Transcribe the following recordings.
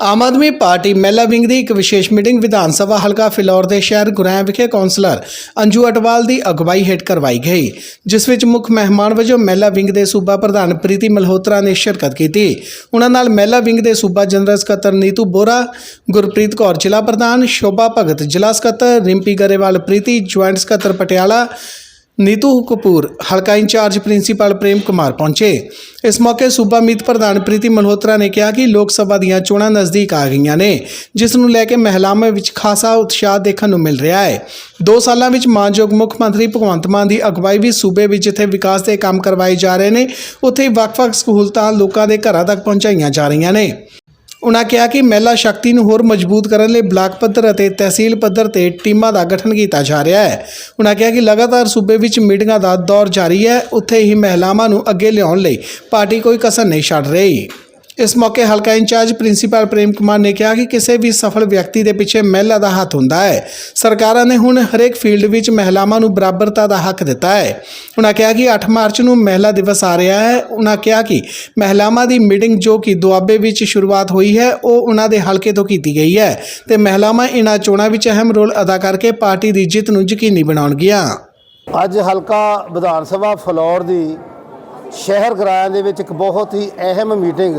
Aam Aadmi party ਮਹਿਲਾ wing ਦੀ ਇੱਕ ਵਿਸ਼ੇਸ਼ ਮੀਟਿੰਗ ਵਿਧਾਨ ਸਭਾ ਹਲਕਾ ਫਿਲੌਰ ਦੇ ਸ਼ਹਿਰ ਗੁਰੈਂ ਵਿਖੇ ਕੌਂਸਲਰ ਅੰਜੂ ਅਟਵਾਲ ਦੀ ਅਗਵਾਈ ਹੇਠ ਕਰਵਾਈ ਗਈ, ਜਿਸ ਵਿੱਚ ਮੁੱਖ ਮਹਿਮਾਨ ਵਜੋਂ ਮਹਿਲਾ ਵਿੰਗ ਦੇ ਸੂਬਾ ਪ੍ਰਧਾਨ ਪ੍ਰੀਤੀ ਮਲਹੋਤਰਾ ਨੇ ਸ਼ਿਰਕਤ ਕੀਤੀ। ਉਹਨਾਂ ਨਾਲ ਮਹਿਲਾ ਵਿੰਗ ਦੇ ਸੂਬਾ ਜਨਰਲ ਸਕੱਤਰ ਨੀਤੂ ਬੋਰਾ, ਗੁਰਪ੍ਰੀਤ ਕੌਰ ਜ਼ਿਲ੍ਹਾ ਪ੍ਰਧਾਨ, ਸ਼ੋਭਾ ਭਗਤ ਜ਼ਿਲ੍ਹਾ ਸਕੱਤਰ, ਰਿੰਪੀ ਗਰੇਵਾਲ ਪ੍ਰੀਤੀ, ਜੁਆਇੰਟ ਸਕੱਤਰ ਪਟਿਆਲਾ ਨੀਤੂ ਕਪੂਰ, ਹਲਕਾ ਇੰਚਾਰਜ ਪ੍ਰਿੰਸੀਪਲ ਪ੍ਰੇਮ ਕੁਮਾਰ ਪਹੁੰਚੇ। ਇਸ ਮੌਕੇ ਸੂਬਾ ਮੀਤ ਪ੍ਰਧਾਨ ਪ੍ਰੀਤੀ ਮਲਹੋਤਰਾ ਨੇ ਕਿਹਾ ਕਿ ਲੋਕ ਸਭਾ ਦੀਆਂ ਚੋਣਾਂ ਨਜ਼ਦੀਕ ਆ ਗਈਆਂ ਨੇ, ਜਿਸ ਨੂੰ ਲੈ ਕੇ ਮਹਿਲਾਵਾਂ ਵਿੱਚ ਖਾਸਾ ਉਤਸ਼ਾਹ ਦੇਖਣ ਨੂੰ ਮਿਲ ਰਿਹਾ ਹੈ। ਦੋ ਸਾਲਾਂ ਵਿੱਚ ਮਾਨਯੋਗ ਮੁੱਖ ਮੰਤਰੀ ਭਗਵੰਤ ਮਾਨ ਦੀ ਅਗਵਾਈ ਵੀ ਸੂਬੇ ਵਿੱਚ ਜਿੱਥੇ ਵਿਕਾਸ ਦੇ ਕੰਮ ਕਰਵਾਏ ਜਾ ਰਹੇ ਨੇ, ਉੱਥੇ ਹੀ ਵੱਖ-ਵੱਖ ਸਹੂਲਤਾਂ ਲੋਕਾਂ ਦੇ ਘਰਾਂ ਤੱਕ ਪਹੁੰਚਾਈਆਂ ਜਾ ਰਹੀਆਂ ਨੇ। ਉਨ੍ਹਾਂ ਕਿਹਾ ਕਿ ਮਹਿਲਾ ਸ਼ਕਤੀ ਨੂੰ ਹੋਰ ਮਜ਼ਬੂਤ ਕਰਨ ਲਈ ਬਲਾਕ ਪੱਧਰ ਅਤੇ ਤਹਿਸੀਲ ਪੱਧਰ ਤੇ ਟੀਮਾਂ ਦਾ ਗਠਨ ਕੀਤਾ ਜਾ ਰਿਹਾ ਹੈ। ਉਨ੍ਹਾਂ ਕਿਹਾ ਕਿ ਲਗਾਤਾਰ ਸੂਬੇ ਵਿੱਚ ਮੀਟਿੰਗਾਂ ਦਾ ਦੌਰ ਜਾਰੀ ਹੈ। ਉੱਥੇ ਹੀ ਮਹਿਲਾਵਾਂ ਨੂੰ ਅੱਗੇ ਲਿਆਉਣ ਲਈ ਪਾਰਟੀ ਕੋਈ ਕਸਰ ਨਹੀਂ ਛੱਡ ਰਹੀ। ਇਸ ਮੌਕੇ ਹਲਕਾ ਇੰਚਾਰਜ ਪ੍ਰਿੰਸੀਪਲ ਪ੍ਰੇਮ ਕੁਮਾਰ ਨੇ ਕਿਹਾ ਕਿ ਕਿਸੇ ਵੀ ਸਫਲ ਵਿਅਕਤੀ ਦੇ ਪਿੱਛੇ ਮਹਿਲਾ ਦਾ ਹੱਥ ਹੁੰਦਾ ਹੈ। ਸਰਕਾਰਾਂ ਨੇ ਹੁਣ ਹਰੇਕ ਫੀਲਡ ਵਿੱਚ ਮਹਿਲਾਵਾਂ ਨੂੰ ਬਰਾਬਰਤਾ ਦਾ ਹੱਕ ਦਿੱਤਾ ਹੈ। ਉਹਨਾਂ ਕਿਹਾ ਕਿ 8 ਮਾਰਚ ਨੂੰ ਮਹਿਲਾ ਦਿਵਸ ਆ ਰਿਹਾ ਹੈ। ਉਨ੍ਹਾਂ ਕਿਹਾ ਕਿ ਮਹਿਲਾਵਾਂ ਦੀ ਮੀਟਿੰਗ ਜੋ ਕਿ ਦੁਆਬੇ ਵਿੱਚ ਸ਼ੁਰੂਆਤ ਹੋਈ ਹੈ, ਉਹ ਉਹਨਾਂ ਦੇ ਹਲਕੇ ਤੋਂ ਕੀਤੀ ਗਈ ਹੈ ਤੇ ਮਹਿਲਾਵਾਂ ਇਹਨਾਂ ਚੋਣਾਂ ਵਿੱਚ ਅਹਿਮ ਰੋਲ ਅਦਾ ਕਰਕੇ ਪਾਰਟੀ ਦੀ ਜਿੱਤ ਨੂੰ ਯਕੀਨੀ ਬਣਾਉਣਗੀਆਂ ਅੱਜ ਹਲਕਾ ਵਿਧਾਨ ਸਭਾ ਫਲੌਰ ਦੀ ਸ਼ਹਿਰ ਗਰਾਇਆ ਦੇ ਵਿੱਚ ਇੱਕ ਬਹੁਤ ਹੀ ਅਹਿਮ ਮੀਟਿੰਗ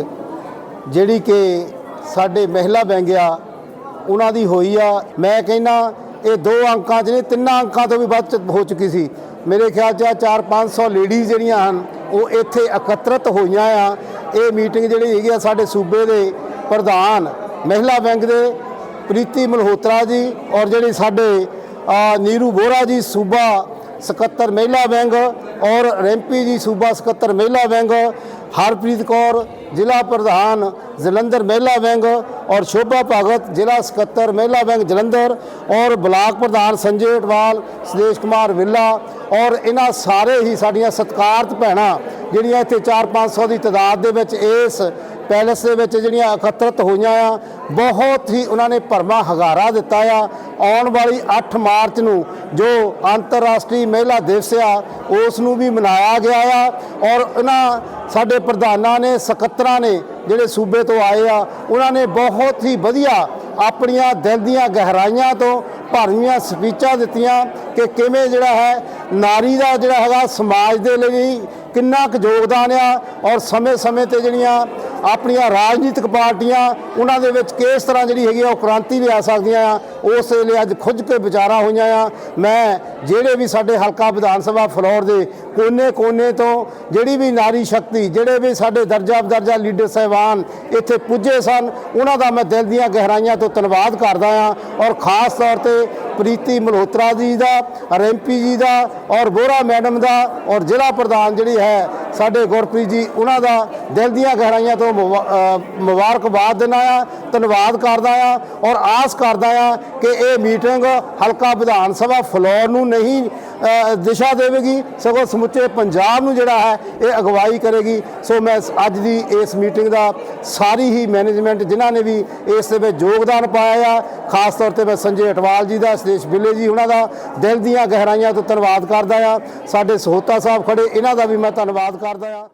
ਜਿਹੜੀ ਕਿ ਸਾਡੇ ਮਹਿਲਾ ਬੈਂਕ ਆ ਉਹਨਾਂ ਦੀ ਹੋਈ ਆ। ਮੈਂ ਕਹਿੰਦਾ, ਇਹ ਦੋ ਅੰਕਾਂ 'ਚ ਨਹੀਂ, ਤਿੰਨਾਂ ਅੰਕਾਂ ਤੋਂ ਵੀ ਵੱਧ ਹੋ ਚੁੱਕੀ ਸੀ। ਮੇਰੇ ਖਿਆਲ 'ਚ 4-500 ਲੇਡੀਜ਼ ਜਿਹੜੀਆਂ ਹਨ, ਉਹ ਇੱਥੇ ਇਕੱਤਰਤ ਹੋਈਆਂ ਆ। ਇਹ ਮੀਟਿੰਗ ਜਿਹੜੀ ਹੈਗੀ ਆ ਸਾਡੇ ਸੂਬੇ ਦੇ ਪ੍ਰਧਾਨ ਮਹਿਲਾ ਬੈਂਕ ਦੇ, ਪ੍ਰੀਤੀ ਮਲਹੋਤਰਾ ਜੀ ਔਰ ਜਿਹੜੇ ਸਾਡੇ ਨੀਰੂ ਬੋਰਾ ਜੀ ਸੂਬਾ ਸਕੱਤਰ ਮਹਿਲਾ ਵਿੰਗ ਔਰ ਰੈਂਪੀ ਜੀ ਸੂਬਾ ਸਕੱਤਰ ਮਹਿਲਾ ਵਿੰਗ ਹਰਪ੍ਰੀਤ ਕੌਰ, ਜ਼ਿਲ੍ਹਾ ਪ੍ਰਧਾਨ ਜਲੰਧਰ ਮਹਿਲਾ ਵਿੰਗ ਔਰ ਸ਼ੋਭਾ ਭਗਤ, ਜ਼ਿਲ੍ਹਾ ਸਕੱਤਰ ਮਹਿਲਾ ਵਿੰਗ ਜਲੰਧਰ ਔਰ ਬਲਾਕ ਪ੍ਰਧਾਨ ਸੰਜੇ ਅਟਵਾਲ ਸੁਦੇਸ਼ ਕੁਮਾਰ ਵਿੱਲਾ ਔਰ ਇਹਨਾਂ ਸਾਰੇ ਹੀ ਸਾਡੀਆਂ ਸਤਿਕਾਰਤ ਭੈਣਾਂ ਜਿਹੜੀਆਂ ਇੱਥੇ 4-500 ਦੀ ਤਾਦਾਦ ਦੇ ਵਿੱਚ ਇਸ ਪੈਲਸ ਦੇ ਵਿੱਚ ਜਿਹੜੀਆਂ ਇਕੱਤਰਤ ਹੋਈਆਂ ਆ, ਬਹੁਤ ਹੀ ਉਹਨਾਂ ਨੇ ਭਰਮਾ ਹਗਾਰਾ ਦਿੱਤਾ ਆ। ਆਉਣ ਵਾਲੀ 8 ਮਾਰਚ ਨੂੰ ਜੋ ਅੰਤਰਰਾਸ਼ਟਰੀ ਮਹਿਲਾ ਦਿਵਸ ਆ, ਉਸ ਨੂੰ ਵੀ ਮਨਾਇਆ ਗਿਆ ਆ। ਔਰ ਉਹਨਾਂ ਸਾਡੇ ਪ੍ਰਧਾਨਾਂ ਨੇ, ਸਕੱਤਰਾਂ ਨੇ ਜਿਹੜੇ ਸੂਬੇ ਤੋਂ ਆਏ ਆ, ਉਹਨਾਂ ਨੇ ਬਹੁਤ ਹੀ ਵਧੀਆ ਆਪਣੀਆਂ ਦਿਲ ਦੀਆਂ ਗਹਿਰਾਈਆਂ ਤੋਂ ਭਰਵੀਆਂ ਸਪੀਚਾਂ ਦਿੱਤੀਆਂ ਕਿ ਕਿਵੇਂ ਜਿਹੜਾ ਹੈ, ਨਾਰੀ ਦਾ ਜਿਹੜਾ ਹੈਗਾ ਸਮਾਜ ਦੇ ਲਈ ਕਿੰਨਾ ਕੁ ਯੋਗਦਾਨ ਆ। ਔਰ ਸਮੇਂ-ਸਮੇਂ ਤੇ ਜਿਹੜੀਆਂ ਆਪਣੀਆਂ ਰਾਜਨੀਤਿਕ ਪਾਰਟੀਆਂ, ਉਹਨਾਂ ਦੇ ਵਿੱਚ ਕਿਸ ਤਰ੍ਹਾਂ ਜਿਹੜੀ ਹੈਗੀ ਆ, ਉਹ ਕ੍ਰਾਂਤੀ ਲਿਆ ਸਕਦੀਆਂ ਆ। ਉਸ ਵੇਲੇ ਅੱਜ ਖੁੱਝ ਕੇ ਵਿਚਾਰਾਂ ਹੋਈਆਂ ਆ। ਮੈਂ ਜਿਹੜੇ ਵੀ ਸਾਡੇ ਹਲਕਾ ਵਿਧਾਨ ਸਭਾ ਫਲੋਰ ਦੇ ਕੋਨੇ-ਕੋਨੇ ਤੋਂ ਜਿਹੜੀ ਵੀ ਨਾਰੀ ਸ਼ਕਤੀ, ਜਿਹੜੇ ਵੀ ਸਾਡੇ ਦਰਜਾ ਬਦਰਜਾ ਲੀਡਰ ਸਹਿਬਾਨ ਇੱਥੇ ਪੁੱਜੇ ਸਨ, ਉਹਨਾਂ ਦਾ ਮੈਂ ਦਿਲ ਦੀਆਂ ਗਹਿਰਾਈਆਂ ਤੋਂ ਧੰਨਵਾਦ ਕਰਦਾ ਆ। ਔਰ ਖਾਸ ਤੌਰ ਤੇ ਪ੍ਰੀਤੀ ਮਲਹੋਤਰਾ ਜੀ ਦਾ, ਰੈਂਪੀ ਜੀ ਦਾ ਔਰ ਬੋਰਾ ਮੈਡਮ ਦਾ ਔਰ ਜ਼ਿਲ੍ਹਾ ਪ੍ਰਧਾਨ ਜਿਹੜੀ ਹੈ ਸਾਡੇ ਗੁਰਪ੍ਰੀਤ ਜੀ, ਉਹਨਾਂ ਦਾ ਦਿਲ ਦੀਆਂ ਗਹਿਰਾਈਆਂ ਤੋਂ ਮੁਬਾ- ਮੁਬਾਰਕਬਾਦ ਦਿੰਦਾ ਆ, ਧੰਨਵਾਦ ਕਰਦਾ ਆ। ਔਰ ਆਸ ਕਰਦਾ ਆ ਕਿ ਇਹ ਮੀਟਿੰਗ ਹਲਕਾ ਵਿਧਾਨ ਸਭਾ ਫਲੋਰ ਨੂੰ ਨਹੀਂ ਦਿਸ਼ਾ ਦੇਵੇਗੀ, ਸਗੋਂ ਸਮੁੱਚੇ ਪੰਜਾਬ ਨੂੰ ਜਿਹੜਾ ਹੈ, ਇਹ ਅਗਵਾਈ ਕਰੇਗੀ। ਸੋ ਮੈਂ ਅੱਜ ਦੀ ਇਸ ਮੀਟਿੰਗ ਦਾ ਸਾਰੀ ਹੀ ਮੈਨੇਜਮੈਂਟ ਜਿਨ੍ਹਾਂ ਨੇ ਵੀ ਇਸ ਦੇ ਵਿੱਚ ਯੋਗਦਾਨ ਪਾਇਆ ਆ, ਖਾਸ ਤੌਰ ਤੇ ਮੈਂ ਸੰਜੇ ਅਟਵਾਲ ਜੀ ਦਾ ਸ੍ਰੇਸ਼ ਬਿੱਲੇ ਜੀ ਉਹਨਾਂ ਦਾ, ਦਿਲ ਦੀਆਂ ਗਹਿਰਾਈਆਂ ਤੋਂ ਧੰਨਵਾਦ ਕਰਦਾ ਆ। ਸਾਡੇ ਸਹੋਤਾ ਸਾਹਿਬ ਖੜੇ, ਇਹਨਾਂ ਦਾ ਵੀ ਮੈਂ ਧੰਨਵਾਦ ਕਰਦਾ ਆ।